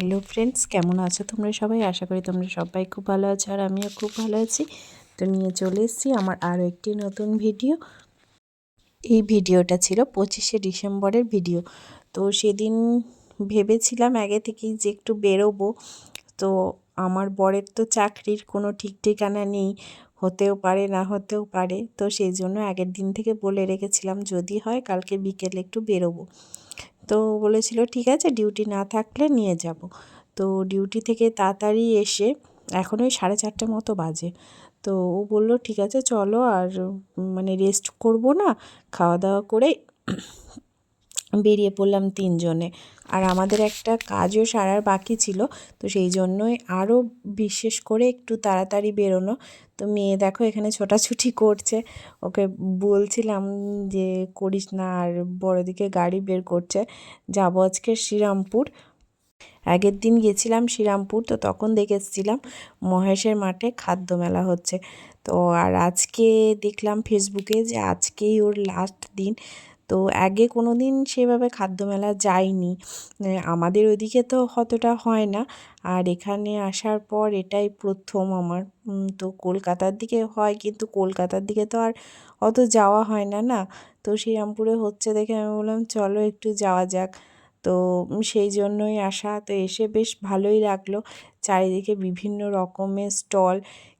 Hello friends কেমন আছো তোমরা সবাই? আশা করি তোমরা সবাই খুব ভালো আছো আর আমিও খুব ভালো আছি। তো নিয়ে চলে এসেছি আমার আরও একটি নতুন ভিডিও। এই ভিডিওটা ছিল পঁচিশে ডিসেম্বরের ভিডিও। তো সেদিন ভেবেছিলাম আগে থেকেই যে একটু বেরোবো। তো আমার বরের তো চাকরির কোনো ঠিক ঠিকানা নেই, হতেও পারে, না হতেও পারে। তো সেই জন্য আগের দিন থেকে বলে রেখেছিলাম যদি হয় কালকে বিকেলে একটু বেরোবো। তো বলেছিল, ঠিক আছে, ডিউটি না থাকলে নিয়ে যাব। তো ডিউটি থেকে তাড়াতাড়ি এসে এখন ওই সাড়ে চারটে মতো বাজে। তো ও বলল, ঠিক আছে, চলো আর মানে রেস্ট করব না, খাওয়া দাওয়া করে বেরিয়ে পড়লাম তিনজনে। আর আমাদের একটা কাজও সারার বাকি ছিল, তো সেই জন্যই আরও বিশেষ করে একটু তাড়াতাড়ি বেরোনো। তো মেয়ে দেখো এখানে ছোটাছুটি করছে। ওকে বলছিলাম যে, করিস না, আর বড় দিকে গাড়ি বের করছে। যাব আজকে শ্রীরামপুর। আগের দিন গেছিলাম শ্রীরামপুর, তো তখন দেখে এসেছিলাম মহেশের মাঠে খাদ্য মেলা হচ্ছে। তো আর আজকে দেখলাম ফেসবুকে যে আজকেই ওর লাস্ট দিন। তো আগে কোনো দিন সেভাবে খাদ্যমেলা যায়নি আমাদের ওইদিকে তো অতটা হয় না। আর এখানে আসার পর এটাই প্রথম আমার। তো কলকাতার দিকে হয়, কিন্তু কলকাতার দিকে তো আর অত যাওয়া হয় না না? তো শ্রীরামপুরে হচ্ছে দেখে আমি বললাম, চলো একটু যাওয়া যাক। তো সেই জন্যই আসা। তো এসে বেশ ভালোই লাগল চারিদিকে বিভিন্ন রকমের স্টল।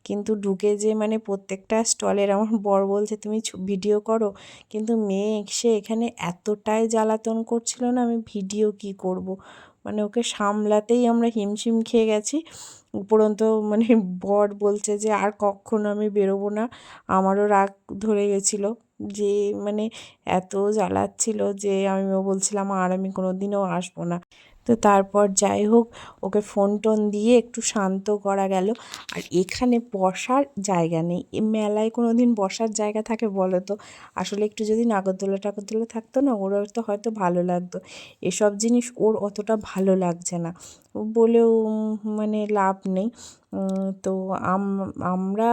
কিন্তু ঢুকে যে মানে প্রত্যেকটা স্টলের আমার বর বলছে, তুমি ভিডিও করো। কিন্তু মেয়ে এসে এখানে এতটাই জ্বালাতন করছিল না, আমি ভিডিও কি করব। মানে ওকে সামলাতেই আমরা হিমশিম খেয়ে গেছি। উপরন্ত মানে বর বলছে যে, আর কখনো আমি বেরোবো না। আমারও রাগ ধরে গেছিল। যে মানে এত জ্বালাচ্ছিল যে আমিও বলছিলাম, আর আমি কোনো দিনও আসব না। তো তারপর যাই হোক, ওকে ফোন টোন দিয়ে একটু শান্ত করা গেল। আর এখানে বসার জায়গা নেই। এ মেলায় কোনো দিন বসার জায়গা থাকে বলো তো? আসলে একটু যদি নাগরদোলা টাগরদোলা থাকতো না, ওর তো হয়তো ভালো লাগতো। এসব জিনিস ওর অতটা ভালো লাগছে না। বলেও মানে লাভ নেই। তো আমরা,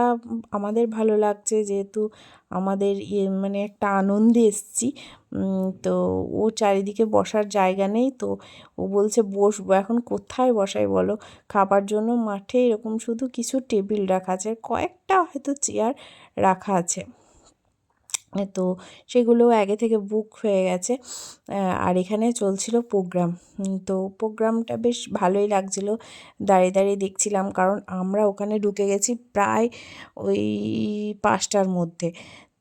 আমাদের ভালো লাগছে যেহেতু আমাদের ইয়ে মানে একটা আনন্দে এসছি। তো ও চারিদিকে বসার জায়গা নেই, তো ও বলছে বসবো। এখন কোথায় বসাই বলো? খাবার জন্য মাঠে এরকম শুধু কিছু টেবিল রাখা আছে কয়েকটা হয়তো চেয়ার রাখা আছে। তো সেগুলোও আগে থেকে বুক হয়ে গেছে। আর এখানে চলছিল প্রোগ্রাম তো প্রোগ্রামটা বেশ ভালোই লাগছিল। দাঁড়িয়ে দাঁড়িয়ে দেখছিলাম, কারণ আমরা ওখানে ঢুকে গেছি প্রায় ওই পাঁচটার মধ্যে।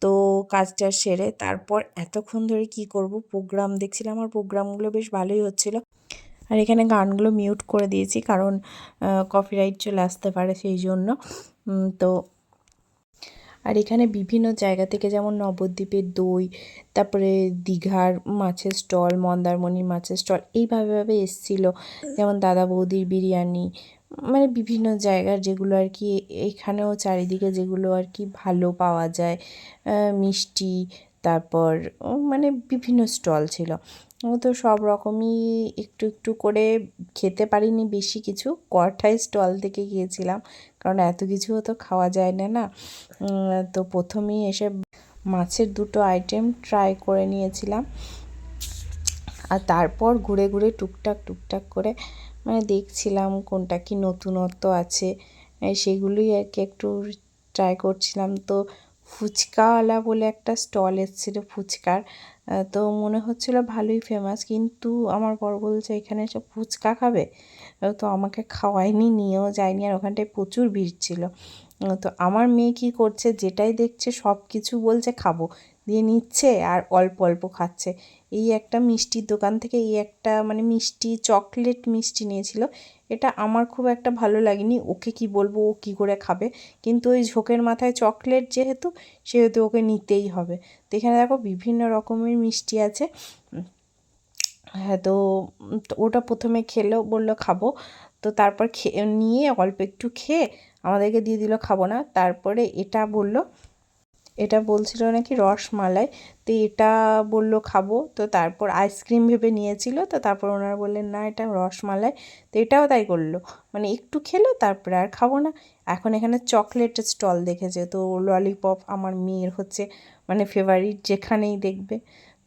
তো কাজটা সেরে তারপর এতক্ষণ ধরে কি করব প্রোগ্রাম দেখছিলাম আর প্রোগ্রামগুলো বেশ ভালোই হচ্ছিল। আর এখানে গানগুলো মিউট করে দিয়েছি, কারণ কপিরাইট চলে আসতে পারে সেই জন্য। তো আর এখানে বিভিন্ন জায়গা থেকে যেমন নবদ্বীপের দই, তারপরে দীঘার মাছের স্টল, মন্দারমণির মাছের স্টল, এইভাবে ভাবে এসছিলো। যেমন দাদা বৌদির বিরিয়ানি মানে বিভিন্ন জায়গার যেগুলো আর কি, এখানেও চারিদিকে যেগুলো আর কি ভালো পাওয়া যায়। মিষ্টি, তারপর মানে বিভিন্ন স্টল ছিল। তো সব রকমই একটু একটু করে খেতে পারিনি, বেশি কিছু। কটাই স্টল থেকে গিয়েছিলাম। কারণ এত কিছুও তো খাওয়া যায় না না? তো প্রথমেই এসে মাছের দুটো আইটেম ট্রাই করে নিয়েছিলাম। আর তারপর ঘুরে ঘুরে টুকটাক টুকটাক করে মানে দেখছিলাম কোনটা কি নতুনত্ব আছে। সেগুলোই আর কি একটু ট্রাই করছিলাম। তো ফুচকাওয়ালা বলে একটা স্টল এসেছিল, ফুচকার। তো মনে হচ্ছিল ভালোই ফেমাস কিন্তু আমার বর বলছে, এখানে সব ফুচকা খাবে? তো আমাকে খাওয়ায়নি, নিয়েও যায়নি, আর ওখানটায় প্রচুর ভিড় ছিল। তো আমার মেয়ে কি করছে, যেটাই দেখছে সব কিছু বলছে, খাব। দিয়ে নিচ্ছে আর অল্প অল্প খাচ্ছে। এই একটা মিষ্টির দোকান থেকে এই একটা মানে মিষ্টি, চকলেট মিষ্টি নিয়েছিল। এটা আমার খুব একটা ভালো লাগেনি। ওকে কি বলব? ও কী করে খাবে? কিন্তু ওই ঝোঁকের মাথায় চকলেট যেহেতু, সেহেতু ওকে নিতেই হবে। তো এখানে দেখো বিভিন্ন রকমের মিষ্টি আছে। হ্যাঁ তো ওটা প্রথমে খেলো, বলল খাব। তো তারপর খেয়ে নিয়ে অল্প একটু খেয়ে আমাদেরকে দিয়ে দিল খাব না। তারপরে এটা বলল এটা বলছিল নাকি রসমালাই, তো এটা বলল খাব। তো তারপর আইসক্রিম ভেবে নিয়েছিল, তো তারপর ওনারা বললেন, না, এটা রসমালাই। তো এটাও তাই করল। মানে একটু খেলো, তারপরে আর খাব না। এখন এখানে চকলেটের স্টল দেখেছে, তো ললিপপ আমার মেয়ের হচ্ছে মানে ফেভারিট যেখানেই দেখবে।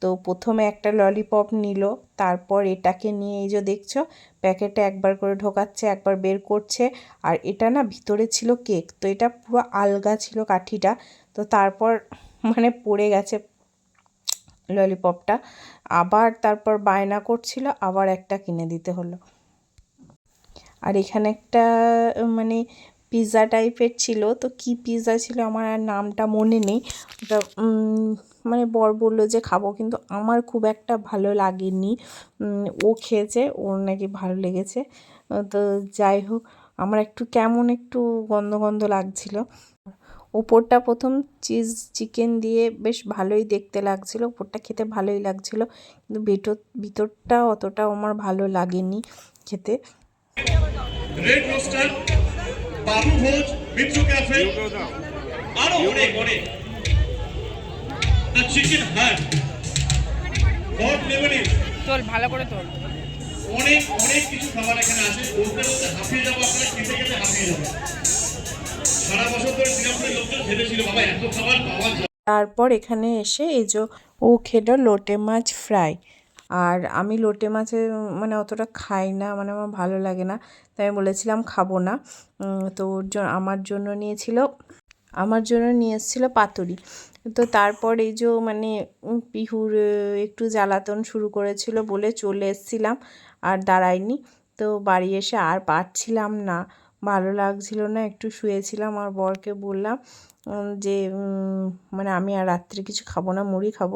তো প্রথমে একটা ললিপপ নিল, তারপর এটাকে নিয়ে এই যে দেখছ, প্যাকেটে একবার করে ঢোকাচ্ছে, একবার বের করছে, আর এটা না ভিতরে ছিল কেক, তো এটা পুরো আলগা ছিল কাঠিটা তো তারপর মানে পড়ে গেছে ললিপপটা আবার তারপর বায়না করছিল, আবার একটা কিনে দিতে হলো। আর এখানে একটা মানে পিৎজা টাইপের ছিল, তো কি পিৎজা ছিল আমার আর নামটা মনে নেই। ওটা মানে বর বলল যে খাব, কিন্তু আমার খুব একটা ভালো লাগেনি। ও খেয়েছে, ওর নাকি ভালো লেগেছে। তো যাই হোক, আমার একটু কেমন একটু গন্ধ গন্ধ লাগছিল। ওপরটা প্রথম চিজ চিকেন দিয়ে বেশ ভালোই দেখতে লাগছিল ওপরটা খেতে ভালোই লাগছিল কিন্তু ভেতর ভিতরটা অতটা আমার ভালো লাগেনি খেতে। রেড রোস্টার বাবু ভোজ মিত্র ক্যাফে আরও অনেক অনেক। দ্য চিকেন হাট গড লেভেলের চল ভালো করে তোল। অনেক অনেক কিছু খাবার এখানে আছে। বলতে বলতে হাঁপিয়ে যাব আপনারা খেতে খেতে হাঁপিয়ে যাব তারপর এখানে এসে এই যে ও খেলো লোটে মাছ ফ্রাই। আর আমি লোটে মাছের মানে অতটা খাই না মানে আমার ভালো লাগে না, তাই আমি বলেছিলাম খাব না। তো ওর আমার জন্য নিয়েছিল, আমার জন্য নিয়ে এসেছিল পাতুরি। তো তারপর এই যে মানে পিহুর একটু জ্বালাতন শুরু করেছিল বলে চলে এসেছিলাম, আর দাঁড়াইনি তো বাড়ি এসে আর পারছিলাম না। ভালো লাগছিল না, একটু শুয়েছিলাম আর বরকে বললাম যে মানে আমি আর রাত্রে কিছু খাব না, মুড়ি খাব।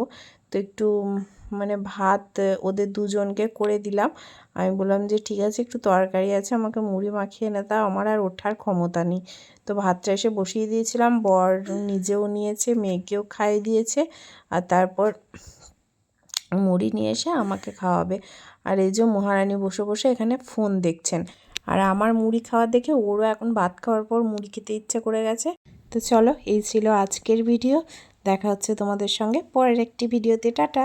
তো একটু মানে ভাত ওদের দুজনকে করে দিলাম। আমি বললাম যে, ঠিক আছে, একটু তরকারি আছে, আমাকে মুড়ি মাখিয়ে এনে তা আমার আর ওঠার ক্ষমতা নেই। তো ভাতটা এসে বসিয়ে দিয়েছিলাম, বর নিজেও নিয়েছে, মেয়েকেও খাইয়ে দিয়েছে, আর তারপর মুড়ি নিয়ে এসে আমাকে খাওয়াবে। আর এই যে মহারানী বসে বসে এখানে ফোন দেখছেন। আর আমার মুড়ি খাওয়া দেখে ওরও এখন ভাত খাওয়ার পর মুড়ি খেতে ইচ্ছে করে গেছে। তো চলো, এই ছিল আজকের ভিডিও। দেখা হচ্ছে তোমাদের সঙ্গে পরের একটি ভিডিওতে। টাটা!